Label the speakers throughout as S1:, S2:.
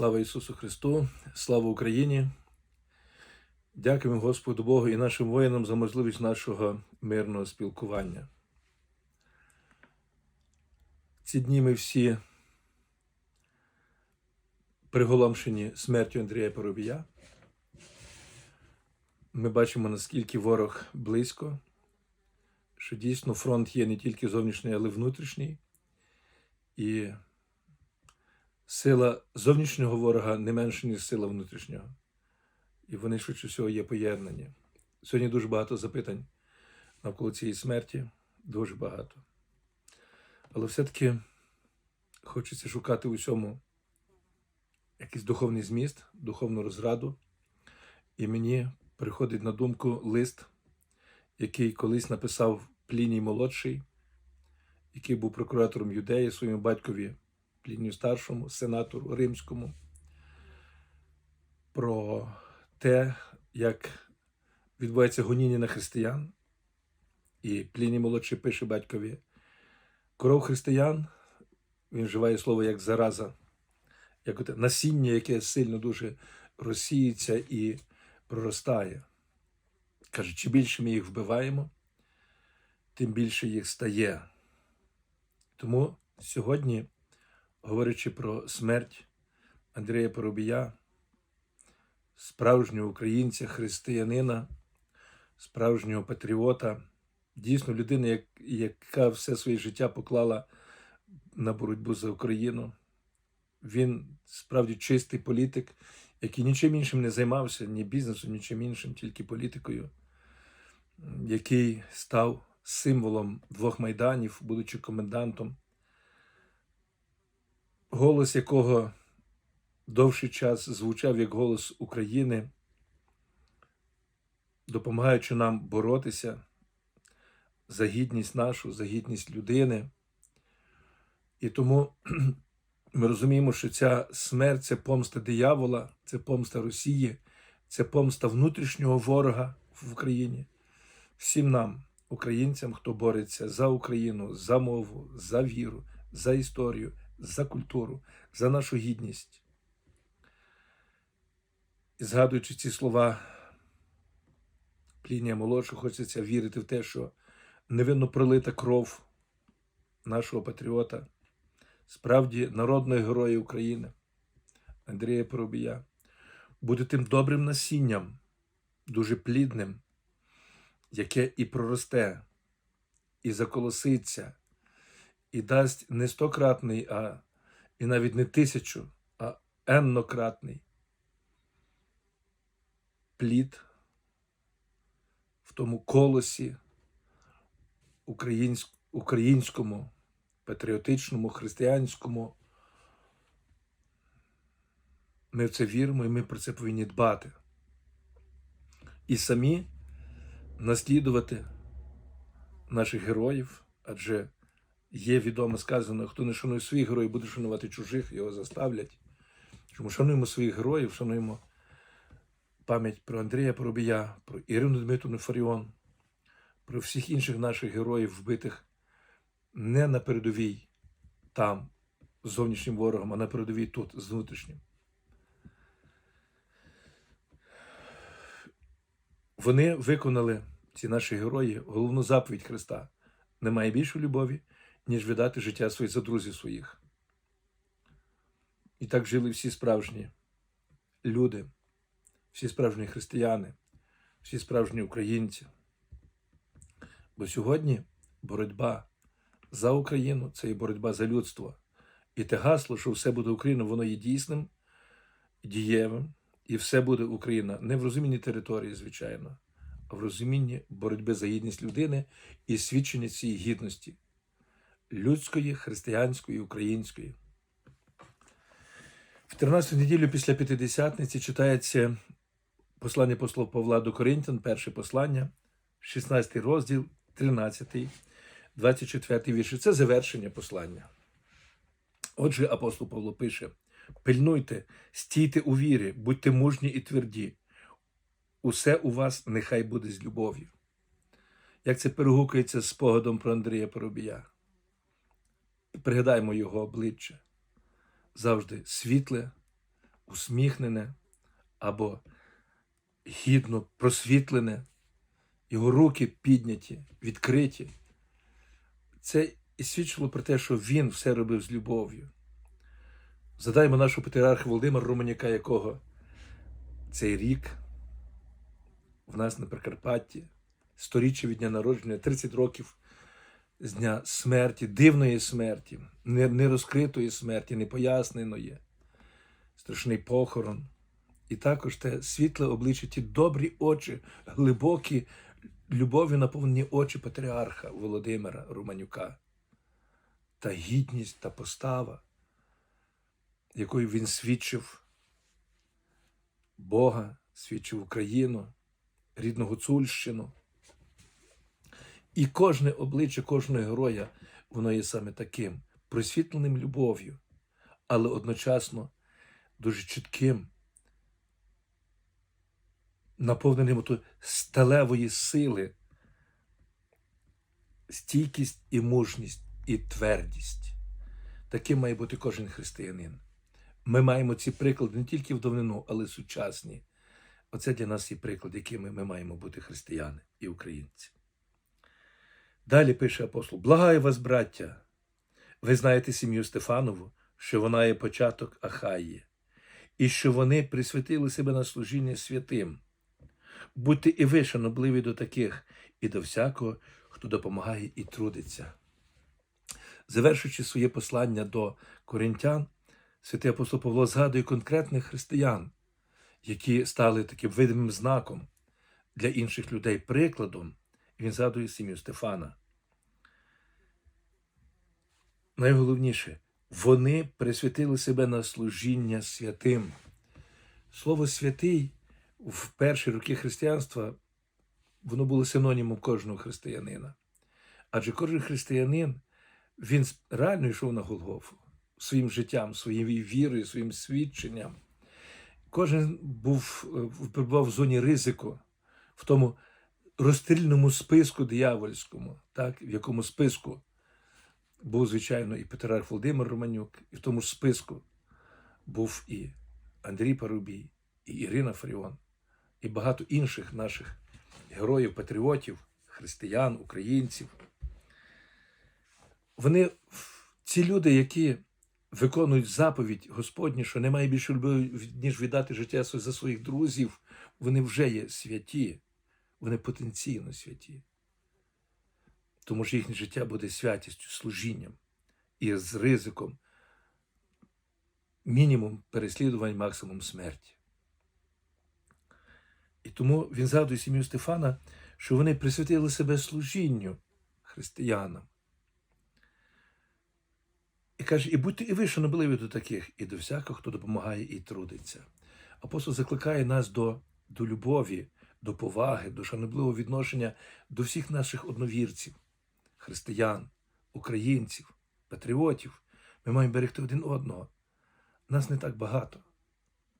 S1: Слава Ісусу Христу, слава Україні. Дякуємо Господу Богу і нашим воїнам за можливість нашого мирного спілкування. Ці дні ми всі приголомшені смертю Андрія Поробія. Ми бачимо, наскільки ворог близько, що дійсно фронт є не тільки зовнішній, але й внутрішній. І сила зовнішнього ворога не менша, ніж сила внутрішнього. І вони швидше всього є поєднані. Сьогодні дуже багато запитань навколо цієї смерті, дуже багато. Але все-таки хочеться шукати у цьому якийсь духовний зміст, духовну розраду. І мені приходить на думку лист, який колись написав Пліній Молодший, який був прокуратором Юдеї своєму батькові Плінію старшому, сенатору римському, про те, як відбувається гоніння на християн. І Пліній молодший пише батькові: кров християн, він вживає слово як зараза, як оте насіння, яке сильно дуже розсіється і проростає. Каже, чи більше ми їх вбиваємо, тим більше їх стає. Тому сьогодні, говорячи про смерть Андрія Поробія, справжнього українця, християнина, справжнього патріота, дійсно людини, яка все своє життя поклала на боротьбу за Україну. Він справді чистий політик, який нічим іншим не займався, ні бізнесом, нічим іншим, тільки політикою, який став символом двох майданів, будучи комендантом, голос якого довший час звучав як голос України, допомагаючи нам боротися за гідність нашу, за гідність людини. І тому ми розуміємо, що ця смерть це помста диявола, це помста Росії, це помста внутрішнього ворога в Україні. Всім нам, українцям, хто бореться за Україну, за мову, за віру, за історію, за культуру, за нашу гідність. І згадуючи ці слова Плінія молодшого, хочеться вірити в те, що невинно пролита кров нашого патріота, справді народного героя України, Андрія Поробія, буде тим добрим насінням, дуже плідним, яке і проросте, і заколоситься, і дасть не стократний, а і навіть не тисячу, а еннократний плід в тому колосі українськ, українському, патріотичному, християнському. Ми в це віримо і ми про це повинні дбати. І самі наслідувати наших героїв, адже є відомо сказано, хто не шанує своїх героїв, буде шанувати чужих, його заставлять. Чому шануємо своїх героїв, шануємо пам'ять про Андрія Поробія, про Ірину Дмитрівну Фаріон, про всіх інших наших героїв, вбитих не на передовій там, з зовнішнім ворогом, а на передовій тут, з внутрішнім. Вони виконали, ці наші герої, головну заповідь Христа. Немає більшої любові, ніж видати життя своїх за друзів своїх. І так жили всі справжні люди всі справжні християни, всі справжні українці. Бо сьогодні боротьба за Україну це і боротьба за людство. І те гасло, що все буде Україна, воно є дійсним, дієвим, і все буде Україна не в розумінні території, звичайно, а в розумінні боротьби за гідність людини і свідчення цієї гідності людської, християнської, української. В 13 неділю після П'ятидесятниці читається Послання послова Павла до Коринтян, перше послання, 16 розділ, 13, 24 вірші. Це завершення послання. Отже, апостол Павло пише: пильнуйте, стійте у вірі, будьте мужні і тверді. Усе у вас нехай буде з любов'ю. Як це перегукується з спогадом про Андрія Поробія? Пригадаємо його обличчя завжди світле, усміхнене або гідно просвітлене, його руки підняті, відкриті. Це і свідчило про те, що він все робив з любов'ю. Згадаємо нашого патріарха Володимира Романяка, якого цей рік в нас на Прикарпатті, сторіччя від дня народження, 30 років з дня смерті, дивної смерті, нерозкритої смерті, непоясненої, страшний похорон. І також те світле обличчя, ті добрі очі, глибокі любов'ю наповнені очі патріарха Володимира Романюка та гідність та постава, якою він свідчив Бога, свідчив Україну, рідну Гуцульщину. І кожне обличчя кожного героя, воно є саме таким, просвітленим любов'ю, але одночасно дуже чітким, наповненим сталевої сили, стійкість і мужність, і твердість. Таким має бути кожен християнин. Ми маємо ці приклади не тільки в давнину, але й сучасні. Оце для нас є приклад, якими ми маємо бути християни і українці. Далі пише апостол: Благаю вас, браття. Ви знаєте сім'ю Стефанову, що вона є початок Ахаї, і що вони присвятили себе на служіння святим. Будьте і ви шанобливі до таких, і до всякого, хто допомагає і трудиться. Завершуючи своє послання до коринтян, святий апостол Павло згадує конкретних християн, які стали таким видимим знаком для інших людей, прикладом. Він згадує сім'ю Стефана. Найголовніше, вони присвятили себе на служіння святим. Слово святий в перші роки християнства воно було синонімом кожного християнина. Адже кожен християнин він реально йшов на Голгофу своїм життям, своєю вірою, своїм свідченням. Кожен був е, перебував в зоні ризику, в тому розстрільному списку диявольському, так, в якому списку був, звичайно, і Петрарх Володимир Романюк, і в тому ж списку був і Андрій Парубій, і Ірина Фаріон, і багато інших наших героїв, патріотів, християн, українців. Вони, ці люди, які виконують заповідь Господню, що немає більше любові, ніж віддати життя за своїх друзів, вони вже є святі, вони потенційно святі. Тому що їхнє життя буде святістю, служінням і з ризиком мінімум переслідувань, максимум смерті. І тому він згадує сім'ю Стефана, що вони присвятили себе служінню християнам. І каже, і будьте і ви шанобливі до таких, і до всякого, хто допомагає і трудиться. Апостол закликає нас до, до любові, до поваги, до шанобливого відношення до всіх наших одновірців, християн, українців, патріотів. Ми маємо берегти один одного. Нас не так багато,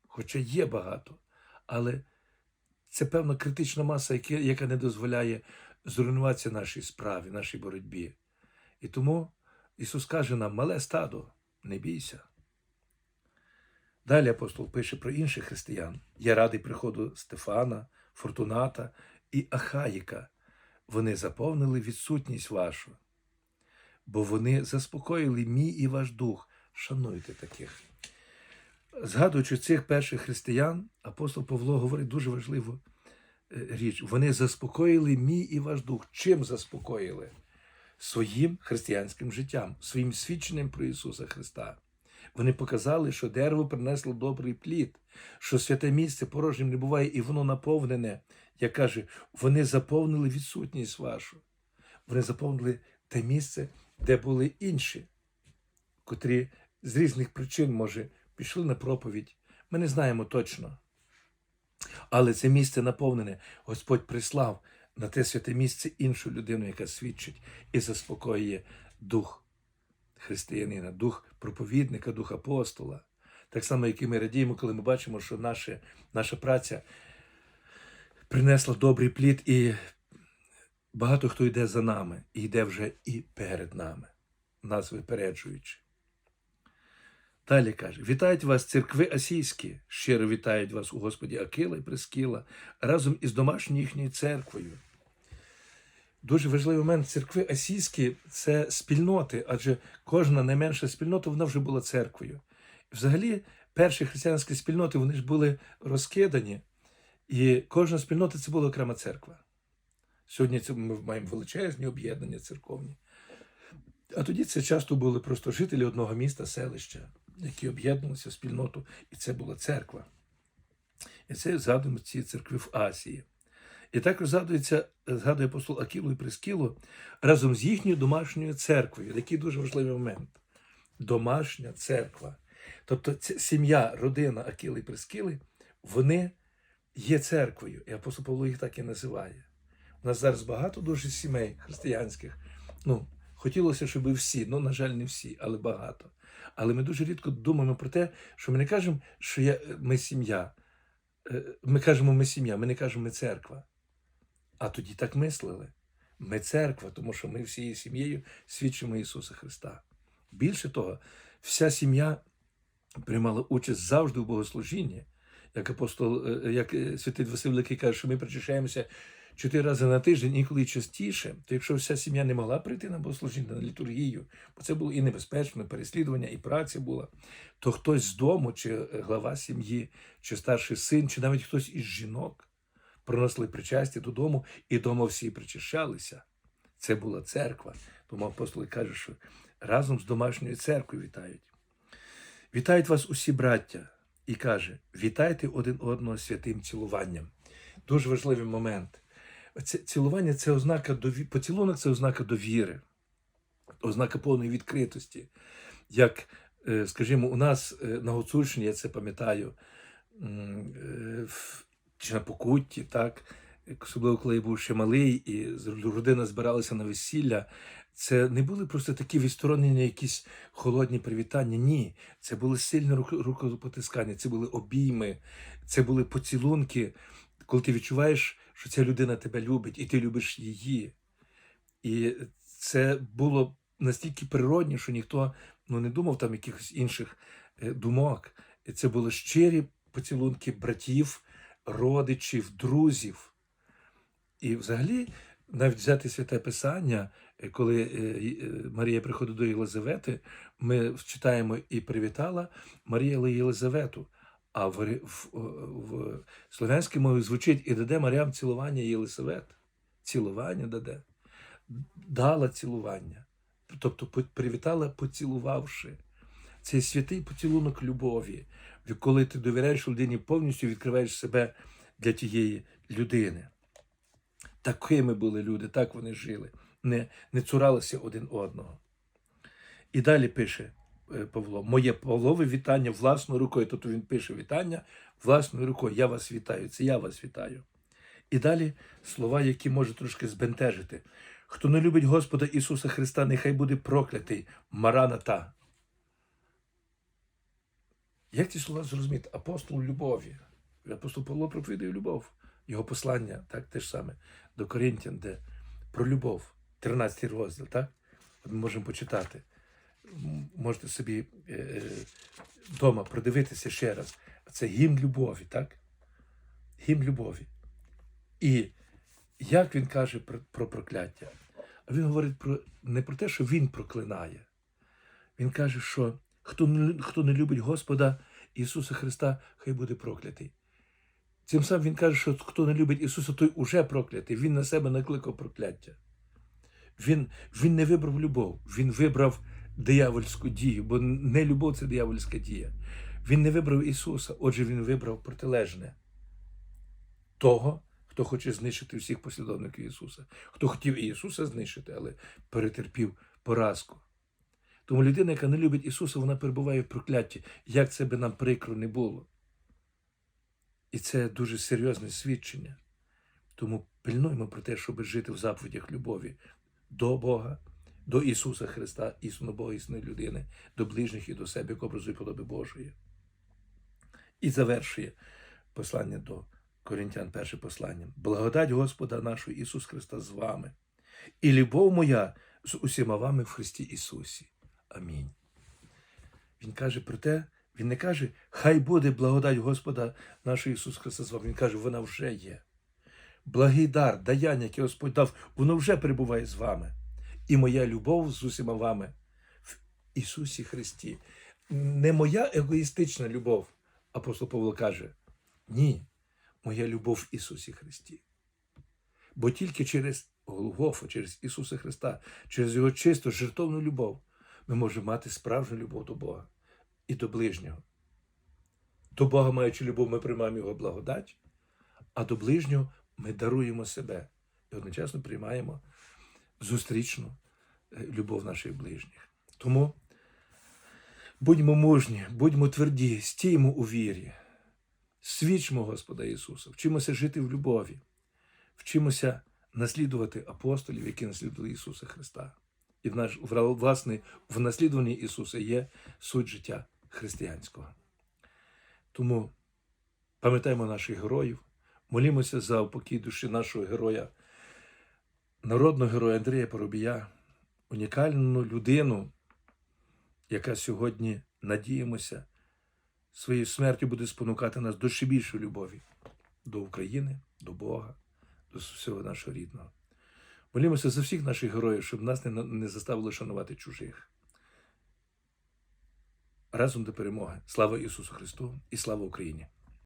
S1: хоча є багато, але це певна критична маса, яка, не дозволяє зруйнуватися нашій справі, нашій боротьбі. І тому Ісус каже нам, мале стадо, не бійся. Далі апостол пише про інших християн. Я радий приходу Стефана, Фортуната і Ахаїка. Вони заповнили відсутність вашу, бо вони заспокоїли мій і ваш дух. Шануйте таких. Згадуючи цих перших християн, апостол Павло говорить дуже важливу е, річ. Вони заспокоїли мій і ваш дух. Чим заспокоїли? Своїм християнським життям, своїм свідченням про Ісуса Христа. Вони показали, що дерево принесло добрий плід, що святе місце порожнім не буває, і воно наповнене. Як каже, вони заповнили відсутність вашу. Вони заповнили те місце, де були інші, котрі з різних причин, може, пішли на проповідь. Ми не знаємо точно. Але це місце наповнене. Господь прислав на те святе місце іншу людину, яка свідчить і заспокоює дух християнина, дух проповідника, дух апостола. Так само, як і ми радіємо, коли ми бачимо, що наша, наша праця принесла добрий плід, і багато хто йде за нами, і йде вже і перед нами, нас випереджуючи. Далі каже: Вітають вас, церкви асійські, щиро вітають вас у Господі Акила і Прескіла разом із домашньою їхньою церквою. Дуже важливий момент церкви асійські це спільноти, адже кожна найменша спільнота вона вже була церквою. Взагалі, перші християнські спільноти вони ж були розкидані, і кожна спільнота це була окрема церква. Сьогодні ми маємо величезні об'єднання церковні. А тоді це часто були просто жителі одного міста, селища, які об'єднувалися в спільноту, і це була церква. І це згадуємо ці церкви в Асії. І також згадується, згадує апостол Акілу і Прескілу разом з їхньою домашньою церквою. Такий дуже важливий момент. Домашня церква. Тобто ця сім'я, родина Акіли і Прескіли, вони є церквою. І апостол Павло їх так і називає. У нас зараз багато дуже сімей християнських. Ну, хотілося, щоб всі, ну, на жаль, не всі, але багато. Але ми дуже рідко думаємо про те, що ми не кажемо, що я, ми сім'я. Е, Ми кажемо, ми сім'я, ми не кажемо, ми церква. А тоді так мислили. Ми церква, тому що ми всією сім'єю свідчимо Ісуса Христа. Більше того, вся сім'я приймала участь завжди в богослужінні. Як апостол, е, як е, святий Василь Великий каже, що ми причащаємося чотири рази на тиждень, інколи частіше, то якщо вся сім'я не могла прийти на богослужіння, на літургію, бо це було і небезпечно, і переслідування, і праця була, то хтось з дому, чи е, глава сім'ї, чи старший син, чи навіть хтось із жінок приносили причастя додому, і дома всі причащалися. Це була церква. Тому апостоли кажуть, що разом з домашньою церквою вітають. Вітають вас усі браття, і каже: вітайте один одного святим цілуванням. Дуже важливий момент. Це цілування це ознака дові... поцілунок це ознака довіри, ознака повної відкритості. Як, е, скажімо, у нас е, на Гуцульщині, я це пам'ятаю, е, чи на Покутті, так, особливо коли я був ще малий, і родина збиралася на весілля. Це не були просто такі відсторонені якісь холодні привітання. Ні, це були сильні рук- рукопотискання, це були обійми, це були поцілунки, коли ти відчуваєш, що ця людина тебе любить, і ти любиш її. І це було настільки природні, що ніхто ну, не думав там якихось інших е, думок. Це були щирі поцілунки братів, родичів, друзів. І взагалі, навіть взяти святе Писання, е, коли е, е, Марія приходить до Єлизавети, ми читаємо і привітала Марія Єлизавету. А в, в, в слов'янській мові звучить і даде Маріам цілування Єлисавет. Цілування даде. Дала цілування. Тобто привітала, поцілувавши. Це святий поцілунок любові, коли ти довіряєш людині повністю відкриваєш себе для тієї людини. Такими були люди, так вони жили, не, не цуралися один одного. І далі пише е, Павло: Моє Павлове вітання власною рукою. Тобто він пише вітання власною рукою. Я вас вітаю. Це я вас вітаю. І далі слова, які можуть трошки збентежити. Хто не любить Господа Ісуса Христа, нехай буде проклятий. Мараната. Як ці слова зрозуміти? Апостол любові. Апостол Павло проповідує любов. Його послання, так, те ж саме, до Коринтян, де про любов, 13 розділ, так? От ми можемо почитати. Можете собі е, продивитися ще раз. Це гімн любові, так? Гімн любові. І як він каже про, про прокляття? А він говорить про, не про те, що він проклинає. Він каже, що хто хто не любить Господа Ісуса Христа, хай буде проклятий. Цим самим він каже, що хто не любить Ісуса, той уже проклятий. Він на себе накликав прокляття. Він, він не вибрав любов, він вибрав диявольську дію, бо не любов це диявольська дія. Він не вибрав Ісуса, отже, він вибрав протилежне того, хто хоче знищити всіх послідовників Ісуса, хто хотів Ісуса знищити, але перетерпів поразку. Тому людина, яка не любить Ісуса, вона перебуває в прокляття, як це би нам прикро не було. І це дуже серйозне свідчення. Тому пильнуємо про те, щоб жити в заповідях любові до Бога, до Ісуса Христа, істинно Бога, істинної людини, до ближніх і до себе, як образу і подоби Божої. І завершує послання до Коринтян, перше послання. Благодать Господа нашого Ісус Христа з вами, і любов моя з усіма вами в Христі Ісусі. Амінь. Він каже про те, він не каже, хай буде благодать Господа нашого Ісуса Христа з вами. Він каже, вона вже є. Благий дар, даяння, яке Господь дав, воно вже перебуває з вами. І моя любов з усіма вами в Ісусі Христі. Не моя егоїстична любов, апостол Павло каже. Ні, моя любов в Ісусі Христі. Бо тільки через Голгофу, через Ісуса Христа, через Його чисту, жертовну любов, ми можемо мати справжню любов до Бога і до ближнього. До Бога, маючи любов, ми приймаємо Його благодать, а до ближнього ми даруємо себе і одночасно приймаємо зустрічну е, любов наших ближніх. Тому будьмо мужні, будьмо тверді, стіймо у вірі, свідчимо Господа Ісуса, вчимося жити в любові, вчимося наслідувати апостолів, які наслідували Ісуса Христа. І в наш, власне, в наслідуванні Ісуса є суть життя християнського. Тому пам'ятаємо наших героїв, молімося за упокій душі нашого героя, народного героя Андрія Поробія, унікальну людину, яка сьогодні, надіємося, своєю смертю буде спонукати нас до ще більшої любові до України, до Бога, до всього нашого рідного. Молімося за всіх наших героїв, щоб нас не, не заставили шанувати чужих. Разом до перемоги. Слава Ісусу Христу і слава Україні!